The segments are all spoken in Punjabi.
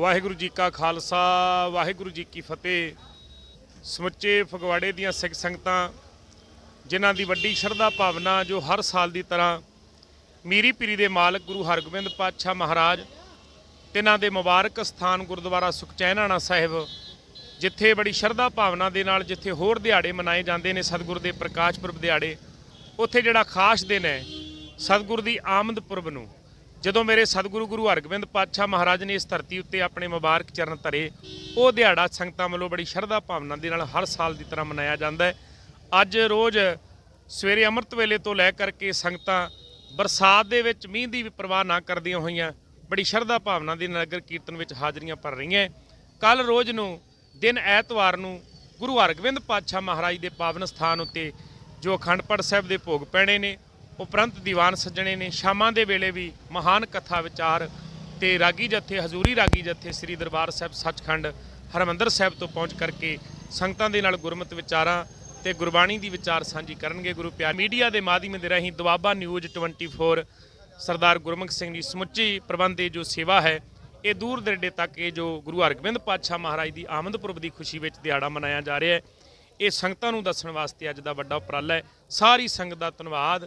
ਵਾਹਿਗੁਰੂ ਜੀ ਕਾ ਖਾਲਸਾ, ਵਾਹਿਗੁਰੂ ਜੀ ਕੀ ਫਤਿਹ। ਸਮੁੱਚੇ ਫਗਵਾੜੇ ਦੀਆਂ ਸਿੱਖ ਸੰਗਤਾਂ, ਜਿਨ੍ਹਾਂ ਦੀ ਵੱਡੀ ਸ਼ਰਧਾ ਭਾਵਨਾ ਜੋ ਹਰ ਸਾਲ ਦੀ ਤਰ੍ਹਾਂ ਮੀਰੀ ਪੀਰੀ ਦੇ ਮਾਲਕ ਗੁਰੂ ਹਰਗੋਬਿੰਦ ਪਾਤਸ਼ਾਹ ਮਹਾਰਾਜ, ਤਿਨਾਂ ਦੇ ਮੁਬਾਰਕ ਸਥਾਨ ਗੁਰਦੁਆਰਾ ਸੁਖਚੈਨਾਣਾ ਸਾਹਿਬ, ਜਿੱਥੇ ਬੜੀ ਸ਼ਰਧਾ ਭਾਵਨਾ ਦੇ ਨਾਲ ਜਿੱਥੇ ਹੋਰ ਦਿਹਾੜੇ ਮਨਾਏ ਜਾਂਦੇ ਨੇ ਸਤਿਗੁਰ ਦੇ ਪ੍ਰਕਾਸ਼ ਪੁਰਬ ਦਿਹਾੜੇ, ਉੱਥੇ ਜਿਹੜਾ ਖਾਸ ਦਿਨ ਹੈ, ਸਤਿਗੁਰ ਦੀ ਆਮਦ ਪੁਰਬ ਨੂੰ। ਜਦੋਂ ਮੇਰੇ ਸਤਿਗੁਰੂ ਗੁਰੂ ਹਰਗੋਬਿੰਦ ਪਾਤਸ਼ਾਹ ਮਹਾਰਾਜ ਨੇ ਇਸ ਧਰਤੀ ਉੱਤੇ ਆਪਣੇ ਮੁਬਾਰਕ ਚਰਨ ਧਰੇ, ਉਹ ਦਿਹਾੜਾ ਸੰਗਤਾਂ ਵੱਲੋਂ ਬੜੀ ਸ਼ਰਧਾ ਭਾਵਨਾ ਦੇ ਨਾਲ ਹਰ ਸਾਲ ਦੀ ਤਰ੍ਹਾਂ ਮਨਾਇਆ ਜਾਂਦਾ ਹੈ। ਅੱਜ ਰੋਜ਼ ਸਵੇਰੇ ਅੰਮ੍ਰਿਤ ਵੇਲੇ ਤੋਂ ਲੈ ਕਰਕੇ ਸੰਗਤਾਂ ਬਰਸਾਤ ਦੇ ਵਿੱਚ ਮੀਂਹ ਦੀ ਵੀ ਪਰਵਾਹ ਨਾ ਕਰਦੀਆਂ ਹੋਈਆਂ, ਬੜੀ ਸ਼ਰਧਾ ਭਾਵਨਾ ਦੇ ਨਗਰ ਕੀਰਤਨ ਵਿੱਚ ਹਾਜ਼ਰੀਆਂ ਭਰ ਰਹੀਆਂ ਕੱਲ ਰੋਜ਼ ਨੂੰ, ਦਿਨ ਐਤਵਾਰ ਨੂੰ ਗੁਰੂ ਹਰਗੋਬਿੰਦ ਪਾਤਸ਼ਾਹ ਮਹਾਰਾਜ ਦੇ ਪਾਵਨ ਸਥਾਨ ਉੱਤੇ ਜੋ ਅਖੰਡ ਪਾਠ ਸਾਹਿਬ ਦੇ ਭੋਗ ਪੈਣੇ ਨੇ ਉਪਰੰਤ ਦੀਵਾਨ ਸੱਜਣੇ ਨੇ ਸ਼ਾਮਾਂ ਦੇ ਵੇਲੇ ਵੀ ਮਹਾਨ ਕਥਾ ਵਿਚਾਰ ਤੇ ਰਾਗੀ ਜਥੇ, ਹਜ਼ੂਰੀ ਰਾਗੀ ਜਥੇ ਸ੍ਰੀ ਦਰਬਾਰ ਸਾਹਿਬ ਸੱਚਖੰਡ, ਹਰਮੰਦਰ ਸਾਹਿਬ ਤੋਂ ਪਹੁੰਚ ਕਰਕੇ ਸੰਗਤਾਂ ਦੇ ਨਾਲ ਗੁਰਮਤਿ ਵਿਚਾਰਾਂ ਤੇ ਗੁਰਬਾਣੀ ਦੀ ਵਿਚਾਰ ਸਾਂਝੀ ਕਰਨਗੇ। ਗੁਰੂ ਪਿਆਰ ਮੀਡੀਆ ਦੇ ਮਾਧਿਅਮ ਦੇ ਰਾਹੀਂ ਦੁਆਬਾ ਨਿਊਜ਼ 24 ਸਰਦਾਰ ਗੁਰਮੁਖ ਸਿੰਘ ਦੀ ਸਮੁੱਚੀ ਪ੍ਰਬੰਧ ਦੀ ਜੋ ਸੇਵਾ ਹੈ, ਇਹ ਦੂਰ ਦਰੇਡੇ ਤੱਕ ਇਹ ਜੋ ਗੁਰੂ ਹਰਗੋਬਿੰਦ ਪਾਤਸ਼ਾਹ ਮਹਾਰਾਜ ਦੀ ਆਮਦ ਪੁਰਬ ਦੀ ਖੁਸ਼ੀ ਵਿੱਚ ਦਿਹਾੜਾ ਮਨਾਇਆ ਜਾ ਰਿਹਾ ਹੈ, ਇਹ ਸੰਗਤਾਂ ਨੂੰ ਦੱਸਣ ਵਾਸਤੇ ਅੱਜ ਦਾ ਵੱਡਾ ਉਪਰਾਲਾ ਹੈ। ਸਾਰੀ ਸੰਗਤ ਦਾ ਧੰਨਵਾਦ।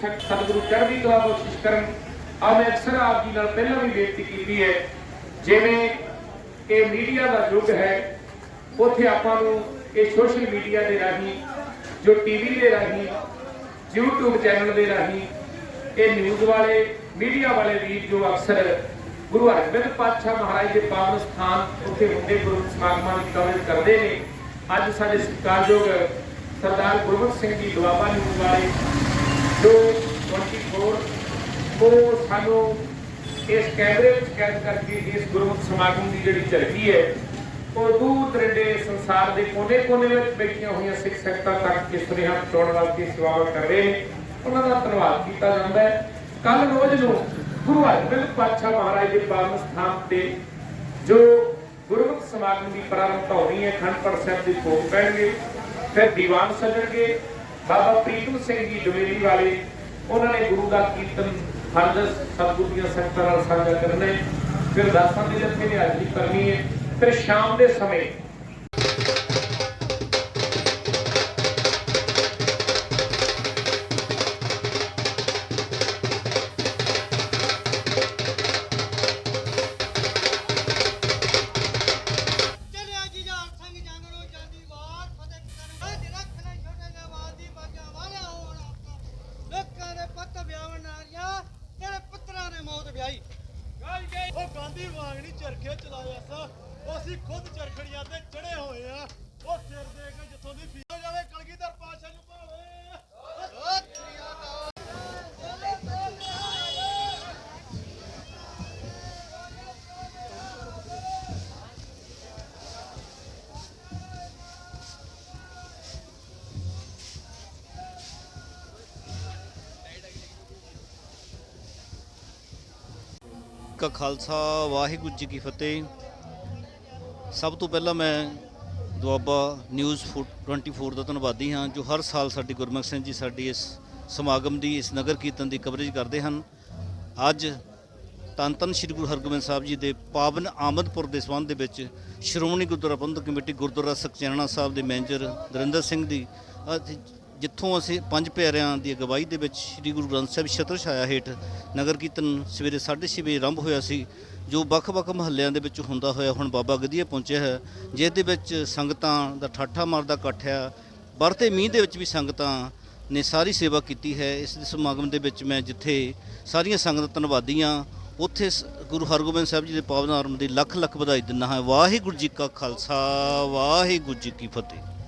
ਸਤਿਗੁਰੂ ਚੜ੍ਹਦੀ ਕਲਾ ਬਖਸ਼ਿਸ਼ ਕਰਨ। ਆ ਮੈਂ ਅਕਸਰ ਆਪ ਜੀ ਨਾਲ ਪਹਿਲਾਂ ਵੀ ਬੇਨਤੀ ਕੀਤੀ ਹੈ, ਜਿਵੇਂ ਇਹ ਮੀਡੀਆ ਦਾ ਯੁੱਗ ਹੈ, ਉੱਥੇ ਆਪਾਂ ਨੂੰ ਇਹ ਸੋਸ਼ਲ ਮੀਡੀਆ ਦੇ ਰਾਹੀਂ, ਜੋ ਟੀਵੀ ਦੇ ਰਾਹੀਂ, YouTube ਚੈਨਲ ਦੇ ਰਾਹੀਂ, ਇਹ ਨਿਊਜ਼ ਵਾਲੇ ਮੀਡੀਆ ਵਾਲੇ ਵੀਰ ਜੋ ਅਕਸਰ ਗੁਰੂ ਹਰਗੋਬਿੰਦ ਪਾਤਸ਼ਾਹ ਮਹਾਰਾਜ ਦੇ ਪਾਵਨ ਸਥਾਨ ਉੱਥੇ ਹੁੰਦੇ ਗੁਰੂ ਸਮਾਗਮਾਂ ਦੀ ਕਵਰੇਜ ਕਰਦੇ ਨੇ। ਅੱਜ ਸਾਡੇ ਸਤਿਕਾਰਯੋਗ ਸਰਦਾਰ ਗੁਰਮੁਖ ਸਿੰਘ ਜੀ ਦੁਆਬਾ ਨਿਊਜ਼ ਵਾਲੇ ਜੋ 24 ਉਹ ਸਾਨੂੰ ਇਸ ਕੈਮਰੇ ਵਿੱਚ ਕੈਦ ਕਰਕੇ ਇਸ ਗੁਰਮੁਖ ਸਮਾਗਮ ਦੀ ਜਿਹੜੀ ਝਲਕੀ ਹੈ, ਉਹ ਦੂਰ ਦਰਡੇ ਸੰਸਾਰ ਦੇ ਕੋਨੇ-ਕੋਨੇ ਵਿੱਚ ਬੈਠੀਆਂ ਹੋਈਆਂ ਸਿੱਖ ਸੰਗਤਾਂ ਤੱਕ ਇਸ ਸੁਨੇਹਾ ਪਹੁੰਚਾਉਣ ਵਾਸਤੇ ਸੇਵਾਵਾਂ ਕਰ ਰਹੇ ਨੇ। ਉਹਨਾਂ ਦਾ ਧੰਨਵਾਦ ਕੀਤਾ ਜਾਂਦਾ ਹੈ। ਕੱਲ ਰੋਜ਼ ਨੂੰ ਗੁਰੂ ਹਰਗੋਬਿੰਦ ਪਾਤਸ਼ਾਹ ਮਹਾਰਾਜ ਦੇ ਪਾਵਨ ਸਥਾਨ ਤੇ ਜੋ ਗੁਰਮੁਖ ਸਮਾਗਮ ਦੀ ਪ੍ਰਾਰੰਭਤਾ ਹੋਣੀ ਹੈ ਖੰਡ ਸਾਹਿਬ ਦੇ ਭੋਗ ਪੈਣਗੇ, ਫਿਰ ਦੀਵਾਨ ਸਜਣਗੇ ਬਾਬਾ ਪ੍ਰੀਤਮ ਸਿੰਘ ਜੀ ਡਵੇਲੀ ਵਾਲੇ, ਉਹਨਾਂ ਨੇ ਗੁਰੂ ਦਾ ਕੀਰਤਨ ਹਰਦਸ ਸਤਿਗੁਰ ਦੀਆਂ ਸੰਗਤਾਂ ਨਾਲ ਸਾਂਝਾ ਕਰਨਾ ਹੈ। ਫਿਰ ਦਾਸਾਂ ਦੇ ਜੱਥੇ ਨੇ ਹਾਜ਼ਰੀ ਕਰਨੀ ਹੈ। ਫਿਰ ਸ਼ਾਮ ਦੇ ਸਮੇਂ ਵਿਆਹੀ ਗੱਲ ਗਈ ਚਲਾਇਆ ਅਸੀਂ ਖੁਦ ਚਰਖੜੀਆਂ ਤੇ ਕਾ ਖਾਲਸਾ, ਵਾਹਿਗੁਰੂ ਜੀ ਕੀ ਫਤਿਹ। ਸਭ ਤੋਂ ਪਹਿਲਾਂ ਮੈਂ ਦੁਆਬਾ ਨਿਊਜ਼ ਫੂ- 24 ਦਾ ਧੰਨਵਾਦੀ ਹਾਂ, ਜੋ ਹਰ ਸਾਲ ਸਾਡੀ ਗੁਰਮੁਖ ਸਿੰਘ ਜੀ ਸਾਡੀ ਇਸ ਸਮਾਗਮ ਦੀ, ਇਸ ਨਗਰ ਕੀਰਤਨ ਦੀ ਕਵਰੇਜ ਕਰਦੇ ਹਨ। ਅੱਜ ਧੰਨ ਧੰਨ ਸ੍ਰੀ ਗੁਰੂ ਹਰਗੋਬਿੰਦ ਸਾਹਿਬ ਜੀ ਦੇ ਪਾਵਨ ਆਮਦਪੁਰ ਦੇ ਸੰਬੰਧ ਦੇ ਵਿੱਚ ਸ਼੍ਰੋਮਣੀ ਗੁਰਦੁਆਰਾ ਪ੍ਰਬੰਧਕ ਕਮੇਟੀ ਗੁਰਦੁਆਰਾ ਸਖਚੈਨਾ ਸਾਹਿਬ ਦੇ ਮੈਨੇਜਰ ਦਰਿੰਦਰ ਸਿੰਘ ਦੀ ਜਿੱਥੋਂ ਅਸੀਂ ਪੰਜ ਪਿਆਰਿਆਂ ਦੀ ਅਗਵਾਈ ਦੇ ਵਿੱਚ ਸ੍ਰੀ ਗੁਰੂ ਗ੍ਰੰਥ ਸਾਹਿਬ ਛਤਰ ਛਾਇਆ ਹੇਠ ਨਗਰ ਕੀਰਤਨ ਸਵੇਰੇ 6:30 ਵਜੇ ਆਰੰਭ ਹੋਇਆ ਸੀ, ਜੋ ਵੱਖ-ਵੱਖ ਮਹੱਲਿਆਂ ਦੇ ਵਿੱਚ ਹੁੰਦਾ ਹੋਇਆ ਹੁਣ ਬਾਬਾ ਗਦੀਆ ਪਹੁੰਚਿਆ ਹੈ ਜਿਸ ਦੇ ਵਿੱਚ ਸੰਗਤਾਂ ਦਾ ਠਾਠਾ ਮਾਰਦਾ ਇਕੱਠ ਹੈ ਵਰਤੇ ਮੀਂਹ ਦੇ ਵਿੱਚ ਵੀ ਸੰਗਤਾਂ ਨੇ ਸਾਰੀ ਸੇਵਾ ਕੀਤੀ ਹੈ। ਇਸ ਸਮਾਗਮ ਦੇ ਵਿੱਚ ਮੈਂ ਜਿੱਥੇ ਸਾਰੀਆਂ ਸੰਗਤਾਂ ਧੰਨਵਾਦੀਆਂ, ਉੱਥੇ ਸ- ਗੁਰੂ ਹਰਗੋਬਿੰਦ ਸਾਹਿਬ ਜੀ ਦੇ ਪਾਵਨ ਆਰਮ ਦੀ ਲੱਖ ਲੱਖ ਵਧਾਈ ਦਿੰਦਾ ਹਾਂ। ਵਾਹਿਗੁਰੂ ਜੀ ਕਾ ਖਾਲਸਾ, ਵਾਹਿਗੁਰੂ ਜੀ ਕੀ ਫਤਿਹ।